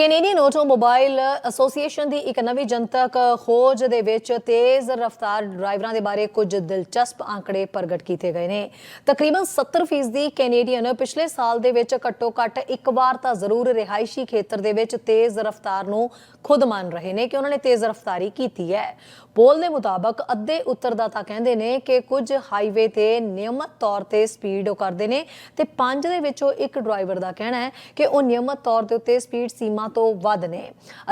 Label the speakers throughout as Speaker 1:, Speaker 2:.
Speaker 1: Canadian automobile association ਦੀ ਇੱਕ ਨਵੀਂ ਜਨਤਕ ਖੋਜ ਦੇ ਵਿੱਚ ਤੇਜ਼ ਰਫ਼ਤਾਰ ਡਰਾਈਵਰਾਂ ਦੇ ਬਾਰੇ ਕੁਝ ਦਿਲਚਸਪ ਆંકੜੇ ਪ੍ਰਗਟ ਕੀਤੇ ਗਏ ਨੇ। ਤਕਰੀਬਨ 70% ਦੀ ਕੈਨੇਡੀਅਨ ਪਿਛਲੇ ਸਾਲ ਦੇ ਵਿੱਚ ਘੱਟੋ-ਘੱਟ ਇੱਕ ਵਾਰ ਤਾਂ ਜ਼ਰੂਰ ਰਿਹਾਇਸ਼ੀ ਖੇਤਰ ਦੇ ਵਿੱਚ ਤੇਜ਼ ਰਫ਼ਤਾਰ ਨੂੰ ਖੁਦ ਮੰਨ ਰਹੇ ਨੇ ਕਿ ਉਹਨਾਂ ਨੇ ਤੇਜ਼ ਰਫ਼ਤਾਰੀ ਕੀਤੀ ਹੈ। ਪੋਲ ਦੇ ਮੁਤਾਬਕ ਅੱਧੇ ਉੱਤਰਦਾਤਾ ਕਹਿੰਦੇ ਨੇ ਕਿ ਕੁਝ ਹਾਈਵੇ ਤੇ ਨਿਯਮਤ ਤੌਰ ਤੇ ਸਪੀਡ ਉਹ ਕਰਦੇ ਨੇ ਤੇ ਪੰਜ ਦੇ ਵਿੱਚੋਂ ਇੱਕ ਡਰਾਈਵਰ ਦਾ ਕਹਿਣਾ ਹੈ ਕਿ ਉਹ ਨਿਯਮਤ ਤੌਰ ਦੇ ਉੱਤੇ ਸਪੀਡ ਸੀਮਾ ਤੋਂ ਵੱਧ ਨੇ।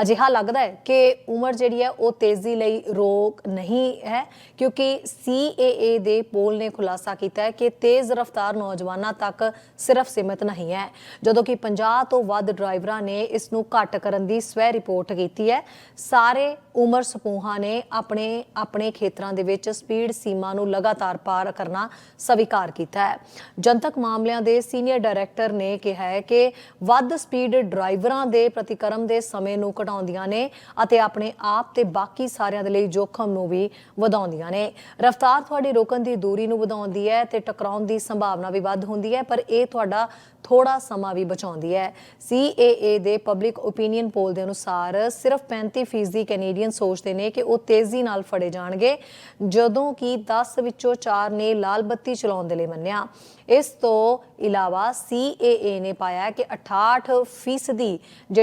Speaker 1: ਅਜਿਹਾ ਲੱਗਦਾ ਹੈ ਕਿ ਉਮਰ ਜਿਹੜੀ ਹੈ ਉਹ ਤੇਜ਼ੀ ਲਈ ਰੋਕ ਨਹੀਂ ਹੈ, ਕਿਉਂਕਿ CAA ਦੇ ਪੋਲ ਨੇ ਖੁਲਾਸਾ ਕੀਤਾ ਹੈ ਕਿ ਤੇਜ਼ ਰਫ਼ਤਾਰ ਨੌਜਵਾਨਾਂ ਤੱਕ ਸਿਰਫ ਸੀਮਿਤ ਨਹੀਂ ਹੈ। ਜਦੋਂ ਕਿ 50 ਤੋਂ ਵੱਧ ਡਰਾਈਵਰਾਂ ਨੇ ਇਸ ਨੂੰ ਘੱਟ ਕਰਨ ਦੀ ਸਵੈ ਰਿਪੋਰਟ ਕੀਤੀ ਹੈ, ਸਾਰੇ ਉਮਰ ਸਮੂਹਾਂ ਨੇ ਆਪਣੇ ਆਪਣੇ ਖੇਤਰਾਂ ਦੇ ਵਿੱਚ ਸਪੀਡ ਸੀਮਾ ਨੂੰ ਲਗਾਤਾਰ ਪਾਰ ਕਰਨਾ ਸਵੀਕਾਰ ਕੀਤਾ ਹੈ। ਜਨਤਕ ਮਾਮਲਿਆਂ ਦੇ ਸੀਨੀਅਰ ਡਾਇਰੈਕਟਰ ਨੇ ਕਿਹਾ ਹੈ ਕਿ ਵੱਧ ਸਪੀਡ ਡਰਾਈਵਰਾਂ ਦੇ ਪ੍ਰਤੀਕਰਮ ਦੇ ਸਮੇਂ ਨੂੰ ਘਟਾਉਂਦੀਆਂ ਨੇ ਅਤੇ ਆਪਣੇ ਆਪ ਤੇ ਬਾਕੀ ਸਾਰਿਆਂ ਦੇ ਲਈ ਜੋਖਮ ਨੂੰ ਵੀ ਵਧਾਉਂਦੀਆਂ ਨੇ। ਰਫ਼ਤਾਰ ਤੁਹਾਡੀ ਰੋਕਣ ਦੀ ਦੂਰੀ ਨੂੰ ਵਧਾਉਂਦੀ ਹੈ ਤੇ ਟਕਰਾਉਣ ਦੀ ਸੰਭਾਵਨਾ ਵੀ ਵੱਧ ਹੁੰਦੀ ਹੈ, ਪਰ ਇਹ ਤੁਹਾਡਾ ਥੋੜਾ ਸਮਾਂ ਵੀ ਬਚਾਉਂਦੀ ਹੈ। CAA ਦੇ ਪਬਲਿਕ ਓਪੀਨੀਅਨ ਪੋਲ ਦੇ ਅਨੁਸਾਰ ਸਿਰਫ 35% ਕੈਨੇਡੀਅਨ ਸੋਚਦੇ ਨੇ ਕਿ ਉਹ ਤੇਜ਼ੀ ਨਾਲ ਫੜੇ ਜਾਣਗੇ, ਜਦੋਂ ਕਿ 10 ਵਿੱਚੋਂ 4 ਨੇ ਲਾਲ ਬੱਤੀ ਚਲਾਉਣ ਦੇ ਲਈ ਮੰਨਿਆ। ਇਸ ਤੋਂ ਇਲਾਵਾ CAA ਨੇ ਪਾਇਆ ਕਿ 68% ਦੀ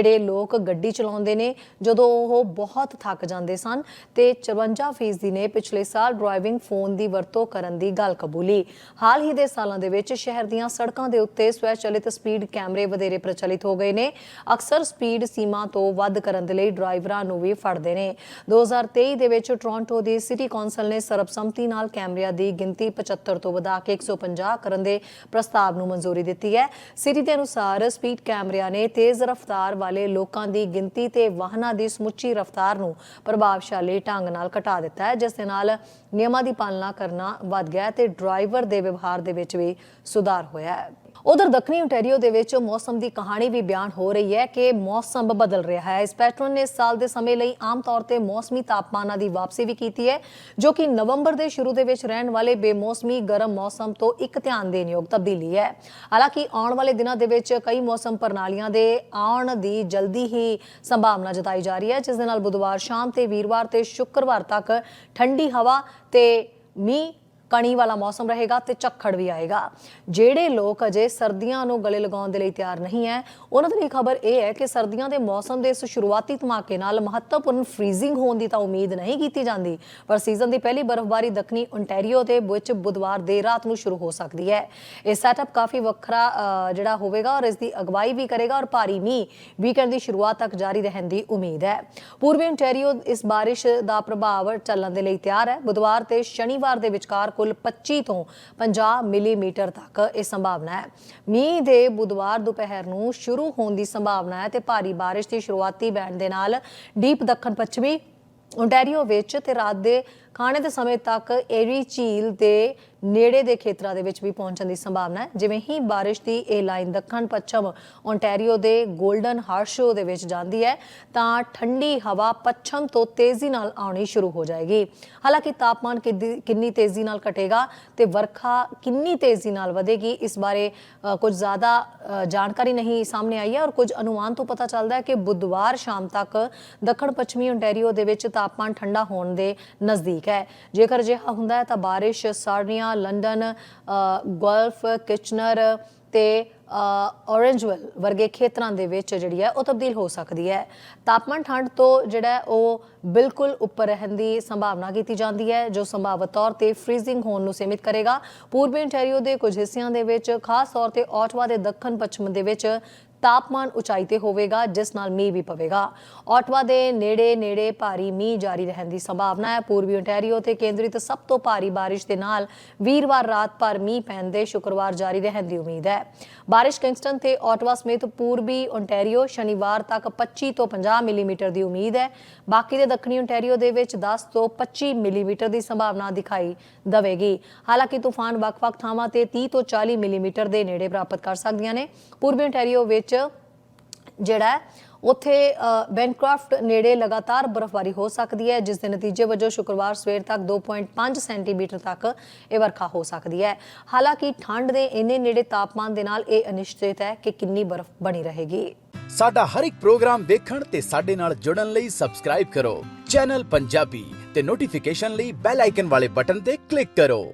Speaker 1: ਜਿਹੜੇ ਲੋਕ ਗੱਡੀ ਚਲਾਉਂਦੇ ਨੇ, ਜਦੋਂ ਉਹ ਬਹੁਤ ਥੱਕ ਜਾਂਦੇ ਸਨ ਤੇ 54% ਨੇ ਪਿਛਲੇ ਸਾਲ ਡਰਾਈਵਿੰਗ ਫੋਨ ਦੀ ਵਰਤੋਂ ਕਰਨ ਦੀ ਗੱਲ ਕਬੂਲੀ। ਹਾਲ ਹੀ ਦੇ ਸਾਲਾਂ ਦੇ ਵਿੱਚ ਸ਼ਹਿਰ ਦੀਆਂ ਸੜਕਾਂ ਦੇ ਉੱਤੇ ਸਵੈਚਲਿਤ ਸਪੀਡ ਕੈਮਰੇ ਵਧੇਰੇ ਪ੍ਰਚਲਿਤ ਹੋ ਗਏ ਨੇ। ਅਕਸਰ ਸਪੀਡ ਸੀਮਾ ਤੋਂ ਵੱਧ ਕਰਨ ਦੇ ਲਈ ਡਰਾਈਵਰਾਂ ਨੂੰ ਵੀ ਫੜਦੇ ਨੇ। 2023 ਦੇ ਵਿੱਚ ਟੋਰਾਂਟੋ ਦੀ ਸਿਟੀ ਕੌਂਸਲ ਨੇ ਸਰਬਸੰਮਤੀ ਨਾਲ ਕੈਮਰਿਆਂ ਦੀ ਗਿਣਤੀ 75 ਤੋਂ ਵਧਾ ਕੇ 150 ਕਰਨ ਦੇ ਪ੍ਰਸਤਾਵ ਨੂੰ ਮਨਜ਼ੂਰੀ ਦਿੱਤੀ ਹੈ। ਸਿਟੀ ਦੇ ਅਨੁਸਾਰ ਸਪੀਡ ਕੈਮਰਿਆਂ ਨੇ ਤੇਜ਼ ਰਫ਼ਤਾਰ ਵਾਲੀ ਲੋਕਾਂ ਦੀ ਗਿਣਤੀ ਤੇ ਵਾਹਨਾਂ ਦੀ ਸਮੁੱਚੀ ਰਫ਼ਤਾਰ ਨੂੰ ਪ੍ਰਭਾਵਸ਼ਾਲੀ ਢੰਗ ਨਾਲ ਘਟਾ ਦਿੱਤਾ ਹੈ, ਜਿਸ ਦੇ ਨਾਲ ਨਿਯਮਾਂ ਦੀ ਪਾਲਣਾ ਕਰਨਾ ਵੱਧ ਗਿਆ ਤੇ ਡਰਾਈਵਰ ਦੇ ਵਿਵਹਾਰ ਦੇ ਵਿੱਚ ਵੀ ਸੁਧਾਰ ਹੋਇਆ ਹੈ। ਉਧਰ ਦੱਖਣੀ ontario ਦੇ ਵਿੱਚ ਮੌਸਮ ਦੀ ਕਹਾਣੀ ਵੀ ਬਿਆਨ ਹੋ ਰਹੀ ਹੈ ਕਿ ਮੌਸਮ ਬਦਲ ਰਿਹਾ ਹੈ। ਇਸ ਪੈਟਰਨ ਨੇ ਇਸ ਸਾਲ ਦੇ ਸਮੇਂ ਲਈ ਆਮ ਤੌਰ ਤੇ ਮੌਸਮੀ ਤਾਪਮਾਨਾਂ ਦੀ ਵਾਪਸੀ ਵੀ ਕੀਤੀ ਹੈ, ਜੋ ਕਿ ਨਵੰਬਰ ਦੇ ਸ਼ੁਰੂ ਦੇ ਵਿੱਚ ਰਹਿਣ ਵਾਲੇ ਬੇਮੌਸਮੀ ਗਰਮ ਮੌਸਮ ਤੋਂ ਇੱਕ ਧਿਆਨ ਦੇਣ ਯੋਗ ਤਬਦੀਲੀ ਹੈ। ਹਾਲਾਂਕਿ ਆਉਣ ਵਾਲੇ ਦਿਨਾਂ ਦੇ ਵਿੱਚ ਕਈ ਮੌਸਮ ਪ੍ਰਣਾਲੀਆਂ ਦੇ ਆਉਣ ਦੀ ਜਲਦੀ ਹੀ ਸੰਭਾਵਨਾ ਜਤਾਈ ਜਾ ਰਹੀ ਹੈ, ਜਿਸ ਦੇ ਨਾਲ ਬੁੱਧਵਾਰ, ਸ਼ਾਮ ਤੇ ਵੀਰਵਾਰ ਤੇ ਸ਼ੁੱਕਰਵਾਰ ਤੱਕ ਠੰਡੀ ਹਵਾ ਤੇ ਮੀਂਹ ਕਣੀ ਵਾਲਾ ਮੌਸਮ ਰਹੇਗਾ ਤੇ ਝੱਖੜ ਵੀ ਆਏਗਾ। ਜਿਹੜੇ ਲੋਕ ਅਜੇ ਸਰਦੀਆਂ ਨੂੰ ਗਲੇ ਲਗਾਉਣ ਦੇ ਲਈ ਤਿਆਰ ਨਹੀਂ ਹੈ, ਉਹਨਾਂ ਦੇ ਲਈ ਖਬਰ ਇਹ ਹੈ ਕਿ ਸਰਦੀਆਂ ਦੇ ਮੌਸਮ ਦੇ ਇਸ ਸ਼ੁਰੂਆਤੀ ਧਮਾਕੇ ਨਾਲ ਮਹੱਤਵਪੂਰਨ ਫ੍ਰੀਜ਼ਿੰਗ ਹੋਣ ਦੀ ਤਾਂ ਉਮੀਦ ਨਹੀਂ ਕੀਤੀ ਜਾਂਦੀ, ਪਰ ਸੀਜ਼ਨ ਦੀ ਪਹਿਲੀ ਬਰਫ਼ਬਾਰੀ ਦੱਖਣੀ ontario ਦੇ ਵਿੱਚ ਬੁੱਧਵਾਰ ਦੇਰ ਰਾਤ ਨੂੰ ਸ਼ੁਰੂ ਹੋ ਸਕਦੀ ਹੈ। ਇਹ ਸੈਟਅਪ ਕਾਫੀ ਵੱਖਰਾ ਜਿਹੜਾ ਹੋਵੇਗਾ ਔਰ ਇਸ ਦੀ ਅਗਵਾਈ ਵੀ ਕਰੇਗਾ ਔਰ ਭਾਰੀ ਮੀਂਹ ਵੀਕਐਂਡ ਦੀ ਸ਼ੁਰੂਆਤ ਤੱਕ ਜਾਰੀ ਰਹਿਣ ਦੀ ਉਮੀਦ ਹੈ। ਪੂਰਬੀ ontario ਇਸ ਬਾਰਿਸ਼ ਦਾ ਪ੍ਰਭਾਵ ਚੱਲਣ ਦੇ ਲਈ ਤਿਆਰ ਹੈ। ਬੁੱਧਵਾਰ ਤੇ ਸ਼ਨੀਵਾਰ ਦੇ ਵਿਚਕਾਰ ਕੁੱਲ 25 ਤੋਂ 50 ਮਿਲੀਮੀਟਰ ਤੱਕ ਇਹ ਸੰਭਾਵਨਾ ਹੈ। ਮੀਂਹ ਦੇ ਬੁੱਧਵਾਰ ਦੁਪਹਿਰ ਨੂੰ ਸ਼ੁਰੂ ਹੋਣ ਦੀ ਸੰਭਾਵਨਾ ਹੈ ਤੇ ਭਾਰੀ ਬਾਰਿਸ਼ ਦੀ ਸ਼ੁਰੂਆਤੀ ਬੈਂਡ ਦੇ ਨਾਲ ਡੀਪ ਦੱਖਣ ਪੱਛਮੀ ontario ਵਿੱਚ ਤੇ ਰਾਤ ਦੇ ਖਾਣੇ ਦੇ ਸਮੇਂ ਤੱਕ ਏਰੀ ਝੀਲ ਦੇ ਨੇੜੇ ਦੇ ਖੇਤਰਾਂ ਦੇ ਵਿੱਚ ਵੀ ਪਹੁੰਚਣ ਦੀ ਸੰਭਾਵਨਾ ਹੈ। ਜਿਵੇਂ ਹੀ ਬਾਰਿਸ਼ ਦੀ ਇਹ ਲਾਈਨ ਦੱਖਣ ਪੱਛਮ ontario ਦੇ 골ਡਨ ਹਾਰਸ਼ੋ ਦੇ ਵਿੱਚ ਜਾਂਦੀ ਹੈ, ਤਾਂ ਠੰਡੀ ਹਵਾ ਪੱਛਮ ਤੋਂ ਤੇਜ਼ੀ ਨਾਲ ਆਉਣੀ ਸ਼ੁਰੂ ਹੋ ਜਾਏਗੀ। ਹਾਲਾਂਕਿ ਤਾਪਮਾਨ ਕਿੱਦੀ- ਕਿੰਨੀ ਤੇਜ਼ੀ ਨਾਲ ਘਟੇਗਾ ਤੇ ਵਰਖਾ ਕਿੰਨੀ ਤੇਜ਼ੀ ਨਾਲ ਵਧੇਗੀ, ਇਸ ਬਾਰੇ ਕੁਝ ਜ਼ਿਆਦਾ ਜਾਣਕਾਰੀ ਨਹੀਂ ਸਾਹਮਣੇ ਆਈ ਹੈ ਔਰ ਕੁਝ ਅਨੁਮਾਨ ਤੋਂ ਪਤਾ ਚੱਲਦਾ ਹੈ ਕਿ ਬੁੱਧਵਾਰ ਸ਼ਾਮ ਤੱਕ ਦੱਖਣ ਪੱਛਮੀ ontario ਦੇ ਵਿੱਚ ਤਾਪਮਾਨ ਠੰਡਾ ਹੋਣ ਦੇ ਨਜ਼ਦੀਕ ਹੈ। ਜੇਕਰ ਅਜਿਹਾ ਹੁੰਦਾ ਹੈ ਤਾਂ ਬਾਰਿਸ਼ ਸਾਰਨੀਆ ਲੰਡਨ ਅ, ਗਲਫ ਕਿਚਨਰ ਤੇ ਔਰੇਂਜਵਲ ਵਰਗੇ ਖੇਤਰਾਂ ਦੇ ਵਿੱਚ ਜਿਹੜੀ ਹੈ ਉਹ ਤਬਦੀਲ ਹੋ ਸਕਦੀ ਹੈ। ਤਾਪਮਾਨ ਠੰਡ ਤੋਂ ਜਿਹੜਾ ਉਹ ਬਿਲਕੁਲ ਉੱਪਰ ਰਹਿਣ ਦੀ ਸੰਭਾਵਨਾ ਕੀਤੀ ਜਾਂਦੀ ਹੈ ਜੋ ਸੰਭਾਵਤ ਤੌਰ ਤੇ ਫ੍ਰੀਜ਼ਿੰਗ ਹੋਣ ਨੂੰ ਸੀਮਿਤ ਕਰੇਗਾ। ਪੂਰਬੀ ਇੰਟੈਰੀਓ ਦੇ ਕੁਝ ਹਿੱਸਿਆਂ ਦੇ ਵਿੱਚ ਖਾਸ ਤੌਰ ਤੇ ਆਟਵਾ ਦੇ ਦੱਖਣ ਪੱਛਮ ਦੇ ਵਿੱਚ ਤਾਪਮਾਨ ਉਚਾਈ ਤੇ ਹੋਵੇਗਾ, ਜਿਸ ਨਾਲ ਮੀਂਹ ਵੀ ਪਵੇਗਾ। ਆਟਵਾ ਦੇ ਨੇੜੇ ਨੇੜੇ ਭਾਰੀ ਮੀਂਹ ਜਾਰੀ ਰਹਿਣ ਦੀ ਸੰਭਾਵਨਾ ਹੈ। ਪੂਰਬੀ ontario ਤੇ ਕੇਂਦਰਿਤ ਸਭ ਤੋਂ ਭਾਰੀ ਬਾਰਿਸ਼ ਦੇ ਨਾਲ ਵੀਰਵਾਰ ਰਾਤ ਭਰ ਮੀਂਹ ਪੈਣ ਦੇ ਸ਼ੁੱਕਰਵਾਰ ਜਾਰੀ ਰਹਿਣ ਦੀ ਉਮੀਦ ਹੈ। ਬਾਰਿਸ਼ ਕਿੰਗਸਟਨ ਤੇ ਆਟਵਾ ਸਮੇਤ ਪੂਰਬੀ ontario ਸ਼ਨੀਵਾਰ ਤੱਕ 25 ਤੋਂ 50 ਮਿਲੀਮੀਟਰ ਦੀ ਉਮੀਦ ਹੈ। ਬਾਕੀ ਦੇ ਦੱਖਣੀ ontario ਦੇ ਵਿੱਚ 10 ਤੋਂ 25 ਮਿਲੀਮੀਟਰ ਦੀ ਸੰਭਾਵਨਾ ਦਿਖਾਈ ਦਵੇਗੀ। ਹਾਲਾਂਕਿ ਤੂਫਾਨ ਵੱਖ-ਵੱਖ ਥਾਵਾਂ ਤੇ 30 ਤੋਂ 40 ਮਿਲੀਮੀਟਰ ਦੇ ਨੇੜੇ ਪ੍ਰਾਪਤ ਕਰ ਸਕਦੀਆਂ ਨੇ। ਪੂਰਬੀ ontario ਵਿੱਚ ਜਿਹੜਾ ਹੈ, ਉੱਥੇ ਬੈਂਕਰਾਫਟ ਨੇੜੇ ਲਗਾਤਾਰ ਬਰਫ਼ਬਾਰੀ ਹੋ ਸਕਦੀ ਹੈ ਜਿਸ ਦੇ ਨਤੀਜੇ ਵਜੋਂ ਸ਼ੁੱਕਰਵਾਰ ਸਵੇਰ ਤੱਕ 2.5 ਸੈਂਟੀਮੀਟਰ ਤੱਕ ਇਹ ਵਰਖਾ ਹੋ ਸਕਦੀ ਹੈ। ਹਾਲਾਂਕਿ ਠੰਡ ਦੇ ਇੰਨੇ ਨੇੜੇ ਤਾਪਮਾਨ ਦੇ ਨਾਲ ਇਹ ਅਨਿਸ਼ਚਿਤ ਹੈ ਕਿ ਕਿੰਨੀ ਬਰਫ਼ ਬਣੀ ਰਹੇਗੀ।
Speaker 2: ਸਾਡਾ ਹਰ ਇੱਕ ਪ੍ਰੋਗਰਾਮ ਵੇਖਣ ਤੇ ਸਾਡੇ ਨਾਲ ਜੁੜਨ ਲਈ ਸਬਸਕ੍ਰਾਈਬ ਕਰੋ। ਚੈਨਲ ਪੰਜਾਬੀ ਤੇ ਨੋਟੀਫਿਕੇਸ਼ਨ ਲਈ ਬੈਲ ਆਈਕਨ ਵਾਲੇ ਬਟਨ ਤੇ ਕਲਿੱਕ ਕਰੋ।